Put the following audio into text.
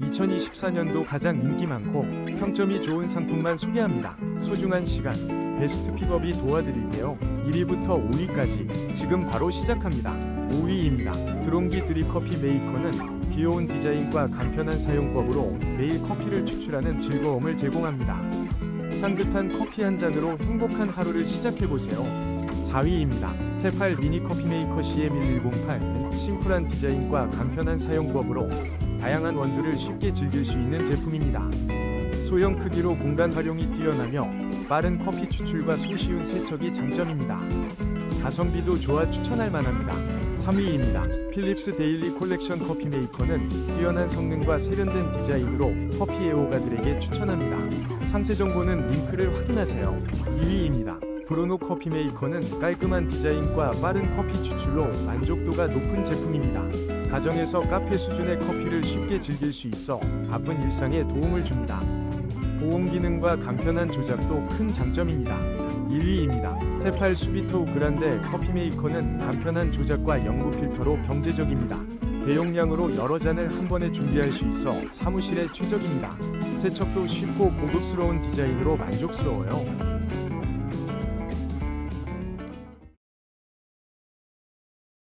2024년도 가장 인기 많고 평점이 좋은 상품만 소개합니다. 소중한 시간, 베스트 픽업이 도와드릴게요. 1위부터 5위까지 지금 바로 시작합니다. 5위입니다. 드론기 드립커피 메이커는 귀여운 디자인과 간편한 사용법으로 매일 커피를 추출하는 즐거움을 제공합니다. 향긋한 커피 한 잔으로 행복한 하루를 시작해보세요. 4위입니다. 테팔 미니 커피 메이커 CM1108는 심플한 디자인과 간편한 사용법으로 다양한 원두를 쉽게 즐길 수 있는 제품입니다. 소형 크기로 공간 활용이 뛰어나며 빠른 커피 추출과 손쉬운 세척이 장점입니다. 가성비도 좋아 추천할 만합니다. 3위입니다. 필립스 데일리 콜렉션 커피 메이커는 뛰어난 성능과 세련된 디자인으로 커피 애호가들에게 추천합니다. 상세 정보는 링크를 확인하세요. 2위입니다. 브루노 커피 메이커는 깔끔한 디자인과 빠른 커피 추출로 만족도가 높은 제품입니다. 가정에서 카페 수준의 커피를 쉽게 즐길 수 있어 바쁜 일상에 도움을 줍니다. 보온 기능과 간편한 조작도 큰 장점입니다. 1위입니다. 테팔 수비토 그란데 커피 메이커는 간편한 조작과 연구 필터로 경제적입니다. 대용량으로 여러 잔을 한 번에 준비할 수 있어 사무실에 최적입니다. 세척도 쉽고 고급스러운 디자인으로 만족스러워요.